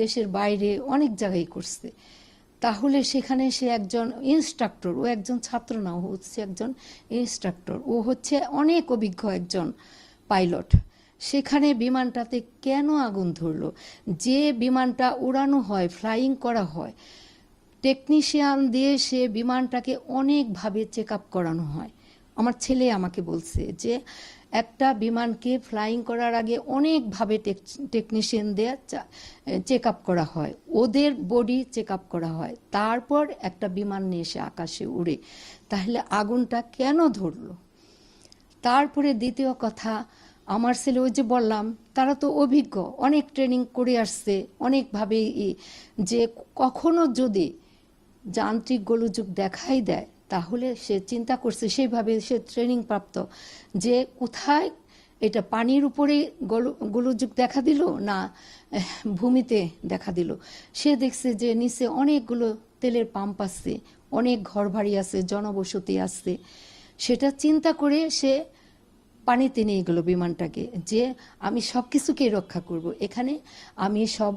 দেশের বাইরে অনেক জায়গায় করছে। তাহলে সেখানে সে একজন ইনস্ট্রাক্টর ও একজন ছাত্র না, ও হচ্ছে একজন ইনস্ট্রাক্টর ও হচ্ছে অনেক অভিজ্ঞ একজন পাইলট সেখানে বিমানটাতে কেন আগুন ধরলো? যে বিমানটা উড়ানো হয় ফ্লাইং করা হয় টেকনিশিয়ান দিয়ে সে বিমানটাকে অনেকভাবে চেক আপ করানো হয়। আমার ছেলে আমাকে বলছে যে একটা বিমানকে ফ্লাইং করার আগে অনেকভাবে টেকনিশিয়ান দিয়ে চেক আপ করা হয়। ওদের বডি চেক আপ করা হয়। তারপর একটা বিমান নিয়ে এসে আকাশে উড়ে। তাহলে আগুনটা কেন ধরলো? তারপরে দ্বিতীয় কথা, আমার ছেলে ওই যে বললাম, তারা তো অভিজ্ঞ, অনেক ট্রেনিং করে আসছে, অনেকভাবে যে কখনো যদি যান্ত্রিক গোলযোগ দেখাই দেয় তাহলে সে চিন্তা করছে, সেইভাবে সে ট্রেনিং প্রাপ্ত। যে কোথায় এটা পানির উপরে গোল- গোলযোগ দেখা দিল না ভূমিতে দেখা দিল? সে দেখছে যে নিচে অনেকগুলো তেলের পাম্প আছে, অনেক ঘর বাড়ি আছে, জনবসতি আছে। সেটা চিন্তা করে সে পানিতে নিয়ে গেল বিমানটাকে, যে আমি সব কিছুকেই রক্ষা করব। এখানে আমি সব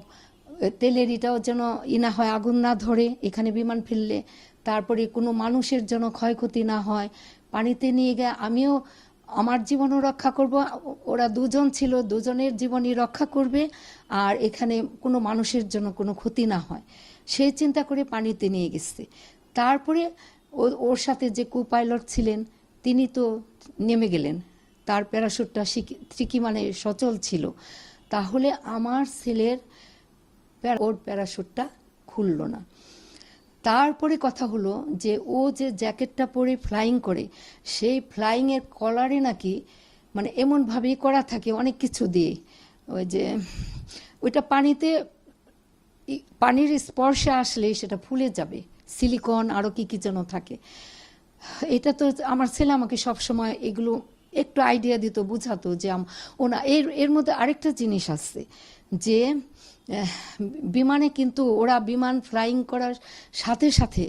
তেলের এটাও যেন ই না হয়, আগুন না ধরে, এখানে বিমান ফেললে তারপরে কোনো মানুষের যেন ক্ষয়ক্ষতি না হয়। পানিতে নিয়ে গিয়ে আমিও আমার জীবনও রক্ষা করব, ওরা দুজন ছিল, দুজনের জীবনই রক্ষা করবে, আর এখানে কোনো মানুষের জন্য কোনো ক্ষতি না হয়। সেই চিন্তা করে পানিতে নিয়ে গেছে। তারপরে ওর সাথে যে কু পাইলট ছিলেন, তিনি তো নেমে গেলেন। তার প্যারাশুটটা শিখি- মানে সচল ছিল। তাহলে আমার ছেলের ওর প্যারাশুটটা খুলল না। তারপরে কথা হলো যে, ও যে জ্যাকেটটা পরে ফ্লাইং করে, সেই ফ্লাইংয়ের কলারে নাকি মানে এমনভাবেই করা থাকে অনেক কিছু দিয়ে। ওই যে, ওইটা পানিতে পানির স্পর্শে আসলে সেটা ফুলে যাবে। সিলিকন আরও কি কি যেন থাকে। এটা তো আমার ছেলে আমাকে সব সময় এগুলো একটু আইডিয়া দিত, বুঝাতো যে ওনা এর এর মধ্যে আরেকটা জিনিস আছে যে বিমানে কিন্তু ওরা বিমান ফ্লাইং করার সাথে সাথে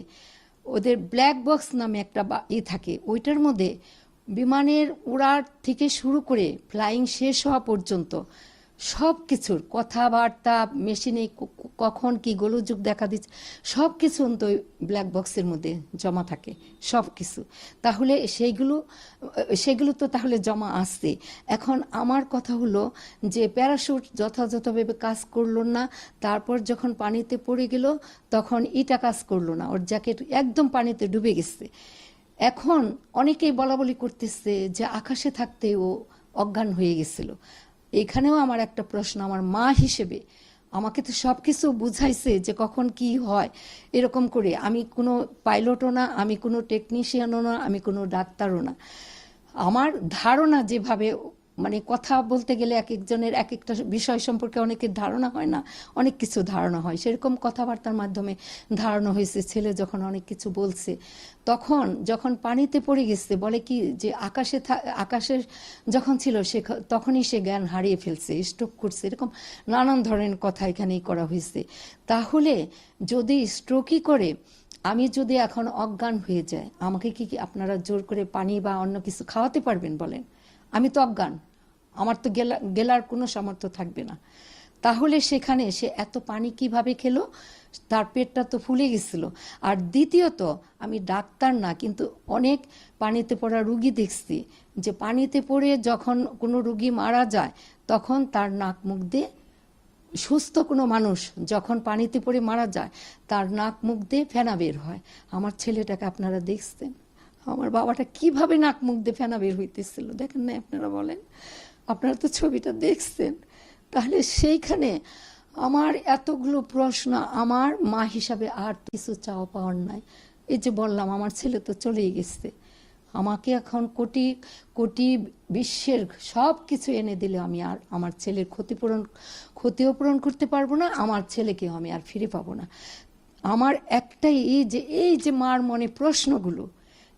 ওদের ব্ল্যাক বক্স নামে একটা ই থাকে। ওইটার মধ্যে বিমানের উড়ার থেকে শুরু করে ফ্লাইং শেষ হওয়া পর্যন্ত সব কিছুর কথাবার্তা মেশিনে কখন কি গোলযোগ দেখা দিচ্ছে, সব কিছু তো ব্ল্যাক বক্সের মধ্যে জমা থাকে, সব কিছু। তাহলে সেইগুলো, সেগুলো তো তাহলে জমা আসছে এখন আমার কথা হলো যে প্যারাশুট যথাযথভাবে কাজ করল না, তারপর যখন পানিতে পড়ে গেল, তখন ইটা কাজ করল না, ওর জ্যাকেট একদম পানিতে ডুবে গেছে। এখন অনেকেই বলা বলি করতেছে যে আকাশে থাকতে ও অজ্ঞান হয়ে গেছিল। এখানেও আমার একটা প্রশ্ন, আমার মা হিসেবে আমাকে তো সব কিছু বুঝাইছে যে কখন কি হয়। এরকম করে। আমি কোনো পাইলটও না, আমি কোনো টেকনিশিয়ানও না, আমি কোনো ডাক্তারও না। আমার ধারণা যেভাবে মানে কথা বলতে গেলে এক একজনের এক একটা বিষয় সম্পর্কে অনেকের ধারণা হয় না, অনেক কিছু ধারণা হয়। সেরকম কথাবার্তার মাধ্যমে ধারণা হয়েছে, ছেলে যখন অনেক কিছু বলছে, তখন যখন পানিতে পড়ে গেছে, বলে কি যে আকাশে আকাশের যখন ছিল সে তখনই সে জ্ঞান হারিয়ে ফেলছে স্ট্রোক করছে, এরকম নানান ধরনের কথা এখানেই করা হয়েছে। তাহলে যদি স্ট্রোকই করে, আমি যদি এখন অজ্ঞান হয়ে যাই, আমাকে কি কি আপনারা জোর করে পানি বা অন্য কিছু খাওয়াতে পারবেন বলেন? আমি তো অজ্ঞান আমার তো গেলা, গেলার কোনো সামর্থ্য থাকবে না। তাহলে সেখানে সে এত পানি কীভাবে খেলো? তার পেটটা তো ফুলে গেছিল। আর দ্বিতীয়ত, আমি ডাক্তার না, কিন্তু অনেক পানিতে পড়া রুগী দেখছি যে পানিতে পড়ে যখন কোনো রুগী মারা যায়, তখন তার নাক মুখ দিয়ে সুস্থ কোনো মানুষ যখন পানিতে পড়ে মারা যায়, তার নাক মুখ দিয়ে ফেনা বের হয়। আমার ছেলেটাকে আপনারা দেখছেন? আমার বাবাটা কীভাবে নাক মুখ দিয়ে ফেনা বের হইতেছিল, দেখেন না আপনারা বলেন? আপনারা তো ছবিটা দেখছেন। তাহলে সেইখানে আমার এতগুলো প্রশ্ন আমার মা হিসাবে আর কিছু চাওয়া পাওয়ার নাই। এই যে বললাম, আমার ছেলে তো চলেই গেছে। আমাকে এখন কোটি কোটি বিশ্বের সব কিছু এনে দিলে আমি আর আমার ছেলের ক্ষতিপূরণ, ক্ষতিও পূরণ করতে পারব না, আমার ছেলেকেও আমি আর ফিরে পাবো না। আমার একটাই এই যে এই যে মার মনে প্রশ্নগুলো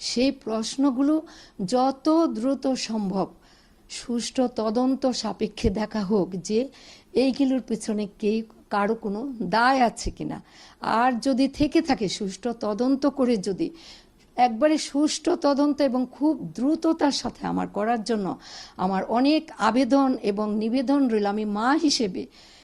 সেই প্রশ্নগুলো যত দ্রুত সম্ভব, সুষ্ঠু তদন্ত সাপেক্ষে দেখা হোক যে এইগুলোর পিছনে কে কারও কোনো দায় আছে কিনা। আর যদি থেকে থাকে সুষ্ঠু তদন্ত করে যদি একবারে সুষ্ঠু তদন্ত এবং খুব দ্রুততার সাথে আমার করার জন্য আমার অনেক আবেদন এবং নিবেদন রইল আমি মা হিসেবে।